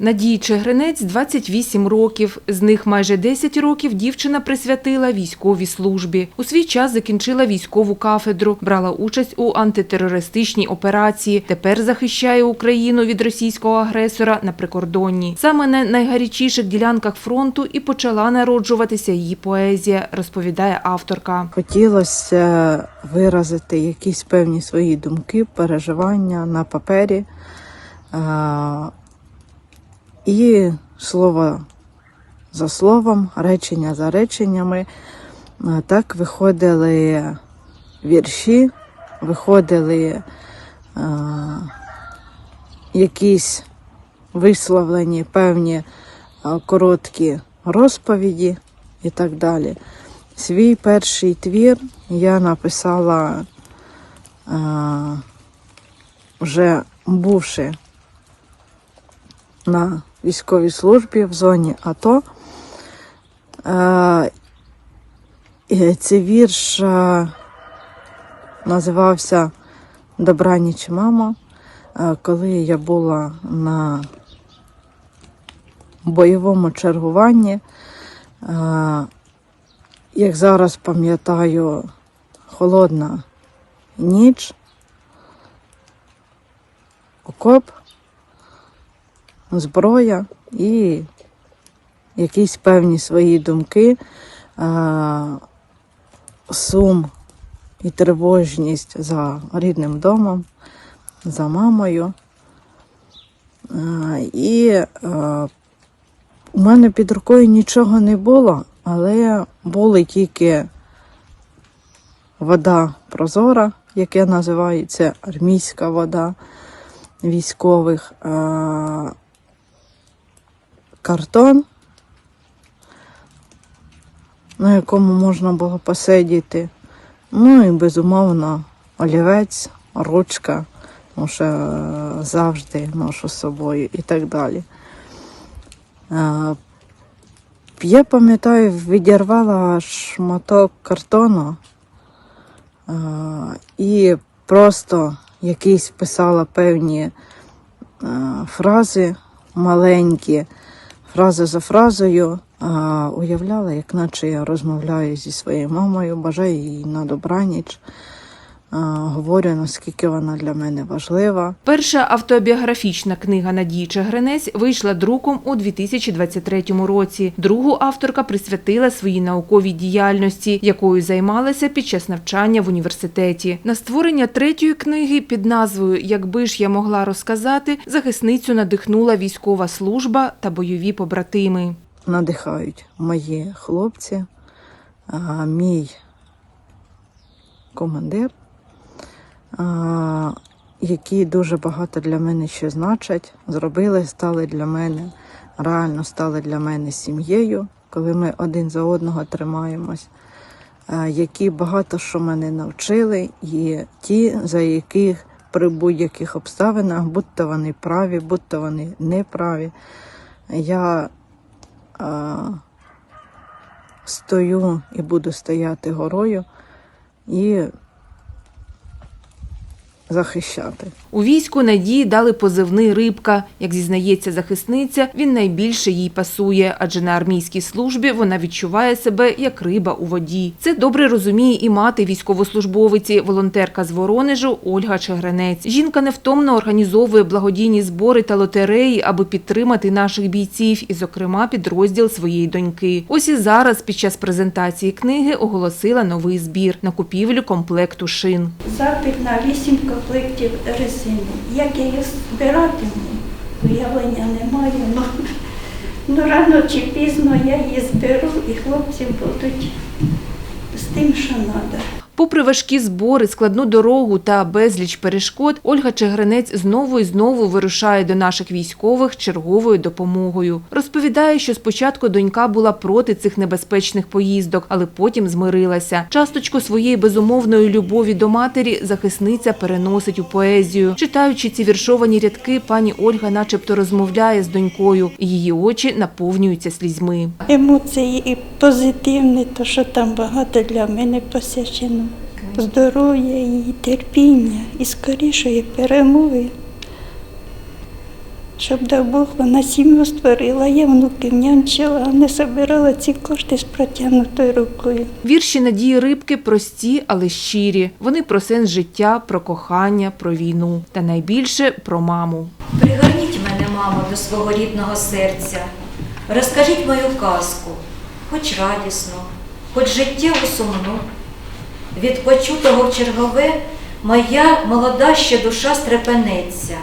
Надії Чегринець 28 років. З них майже 10 років дівчина присвятила військовій службі. У свій час закінчила військову кафедру, брала участь у антитерористичній операції. Тепер захищає Україну від російського агресора на прикордонні. Саме на найгарячіших ділянках фронту і почала народжуватися її поезія, розповідає авторка. Хотілося виразити якісь певні свої думки, переживання на папері. І слово за словом, речення за реченнями. Так виходили вірші, виходили а, якісь висловлені певні короткі розповіді і так далі. Свій перший твір я написала а, вже бувши на військовій службі в зоні АТО. Цей вірш називався Добраніч, мамо. А, Коли я була на бойовому чергуванні, як зараз пам'ятаю, холодна ніч, окоп, зброя і якісь певні свої думки, сум і тривожність за рідним домом, за мамою. І у мене під рукою нічого не було, але були тільки вода прозора, яка називається армійська вода військових, картон, на якому можна було посидіти. Ну і безумовно олівець, ручка, тому що е, завжди ношу з собою і так далі. Е, Я пам'ятаю, відірвала шматок картону е, і просто якісь писала певні фрази маленькі, фраза за фразою. а Уявляла, як наче я розмовляю зі своєю мамою, бажаю їй на добраніч. Говорю, наскільки вона для мене важлива. Перша автобіографічна книга Надії Чегринець вийшла друком у 2023 році. Другу авторка присвятила своїй науковій діяльності, якою займалася під час навчання в університеті. На створення третьої книги під назвою Якби ж я могла розказати, захисницю надихнула військова служба та бойові побратими. надихають мої хлопці, мій командир, які дуже багато для мене ще значать, зробили, стали для мене, реально стали для мене сім'єю, коли ми один за одного тримаємось, які багато що мене навчили, і ті, за яких при будь-яких обставинах, будь-то вони праві, будь-то вони неправі. Я а, стою і буду стояти горою і захищати. У війську Надії дали позивний рибка. Як зізнається захисниця, він найбільше їй пасує, адже на армійській службі вона відчуває себе як риба у воді. Це добре розуміє і мати військовослужбовиці, волонтерка з Воронежу Ольга Чегренець. Жінка невтомно організовує благодійні збори та лотереї, аби підтримати наших бійців, і, зокрема, підрозділ своєї доньки. Ось і зараз, під час презентації книги, оголосила новий збір на купівлю комплекту шин. Запит на 8 комплектів резини. Як я її збиратиму, уявлення немає. Ну, ну рано чи пізно я її зберу і хлопці будуть з тим, що треба. Попри важкі збори, складну дорогу та безліч перешкод, Ольга Чегринець знову і знову вирушає до наших військових черговою допомогою. Розповідає, що спочатку донька була проти цих небезпечних поїздок, але потім змирилася. Часточку своєї безумовної любові до матері захисниця переносить у поезію. Читаючи ці віршовані рядки, пані Ольга начебто розмовляє з донькою, її очі наповнюються слізьми. Емоції і позитивні, то що там багато для мене посвячено. Здоров'я і терпіння, і скорішої перемоги. щоб дав Бог, вона сім'ю створила, я внуків нянчила, а не собирала ці кошти з протягнутою рукою. Вірші Надії Рибки прості, але щирі. Вони про сенс життя, про кохання, про війну та найбільше про маму. Пригорніть мене, мамо, до свого рідного серця. Розкажіть мою казку, хоч радісну, хоч життєву сумну. Від почутого в чергове моя молода ще душа стрепенеться,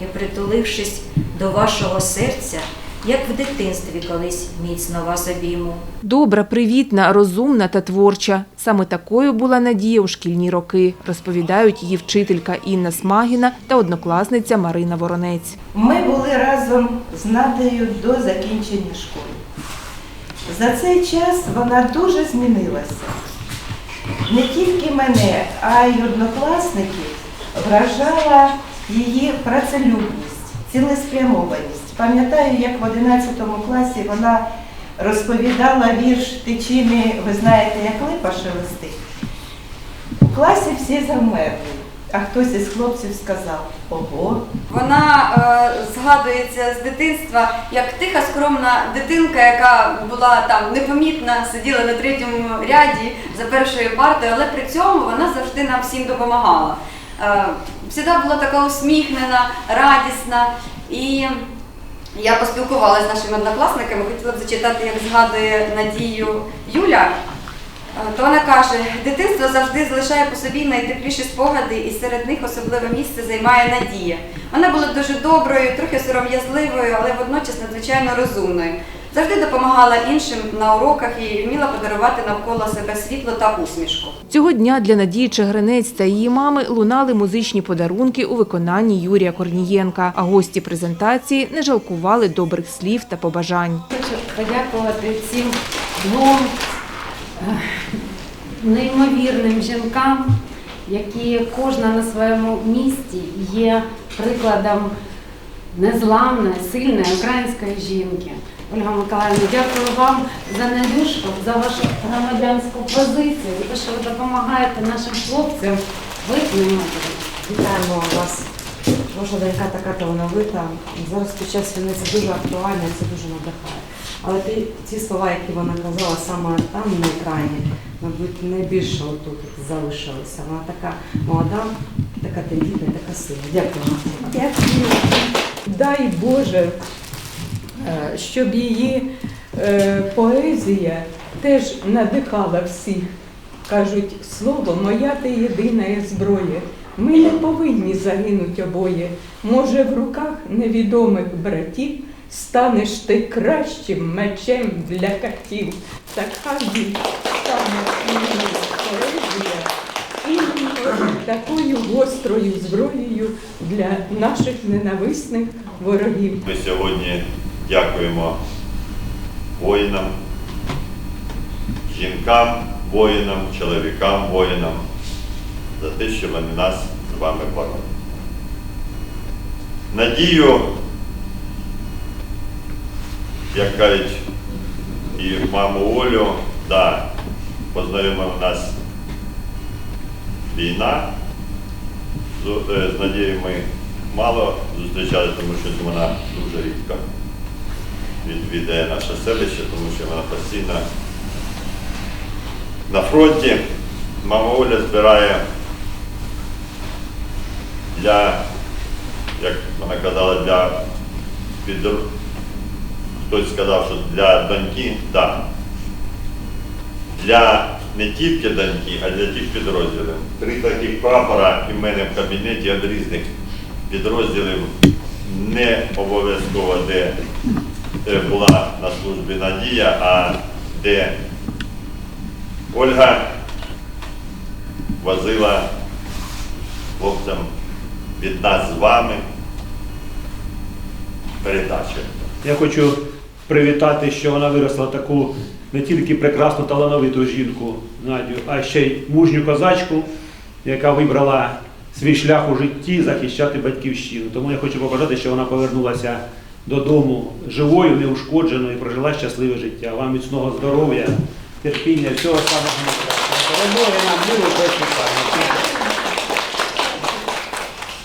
і, притулившись до вашого серця, як в дитинстві колись міцно вас обійму. Добра, привітна, розумна та творча. Саме такою була Надія у шкільні роки, розповідають її вчителька Інна Смагіна та однокласниця Марина Воронець. Ми були разом з Надею до закінчення школи. За цей час вона дуже змінилася. Не тільки мене, а й однокласників вражала її працелюбність, цілеспрямованість. Пам'ятаю, як в 11 класі вона розповідала вірш тичини, ви знаєте, як липа шелестить. У класі всі замерли, а хтось із хлопців сказав Ого, Вона згадується з дитинства як тиха, скромна дитинка, яка була там непомітна, сиділа на третьому ряді за першою партою, але при цьому вона завжди нам всім допомагала. Е, була така усміхнена, радісна. І я поспілкувалася з нашими однокласниками, хотіла б зачитати, як згадує Надію Юля. Е, То вона каже, дитинство завжди залишає по собі найтепліші спогади, і серед них особливе місце займає Надія. Вона була дуже доброю, трохи сором'язливою, але водночас надзвичайно розумною. Завжди допомагала іншим на уроках і вміла подарувати навколо себе світло та усмішку. Цього дня для Надії Чегринець та її мами лунали музичні подарунки у виконанні Юрія Корнієнка, а гості презентації не жалкували добрих слів та побажань. Хочу подякувати цим двом неймовірним жінкам, які кожна на своєму місці є прикладом незламної, сильної української жінки. Ольга Миколаївна, дякую вам за недушку, за вашу громадянську позицію, за те, що ви допомагаєте нашим хлопцям витримати. Вітаємо вас. Ваша донька така талановита. Зараз під час війни це дуже актуально, це дуже надихає. Але ті, ці слова, які вона казала саме там на екрані, мабуть, найбільше отут залишилися. Вона така молода, така тендітна, така сильна. Дякую. Дякую. дай Боже, е, щоб її е, поезія теж надихала всіх. Кажуть, слово моя ти єдина зброя. Ми не повинні загинуть обоє. Може, в руках невідомих братів станеш ти кращим мечем для катів. Так хай стане поезія і такою гострою зброєю для наших ненависних ворогів. Ми сьогодні дякуємо воїнам, жінкам, воїнам, чоловікам, воїнам за те, що вони нас з вами бороли. Надію, як кажуть, і маму Олю, да, познайомив нас війна. З, е, з Надією ми мало зустрічалися, тому що вона дуже рідко відвідає наше селище, тому що вона постійно на фронті. Мама Оля збирає для, як вона казала, для підр... хтось сказав, що для доньки, так. Для не тільки доньки, а для тих підрозділів. Три таких прапора і в мене в кабінеті від різних підрозділів не обов'язково, де е, була на службі Надія, а де Ольга возила хлопцям від нас з вами передачі. Я хочу привітати, що вона виросла таку не тільки прекрасну талановиту жінку Надю, а ще й мужню козачку, яка вибрала свій шлях у житті захищати батьківщину. Тому я хочу побажати, що вона повернулася додому живою, неушкодженою і прожила щасливе життя. Вам міцного здоров'я, терпіння, всього самого. Перемоги нам миру без питань.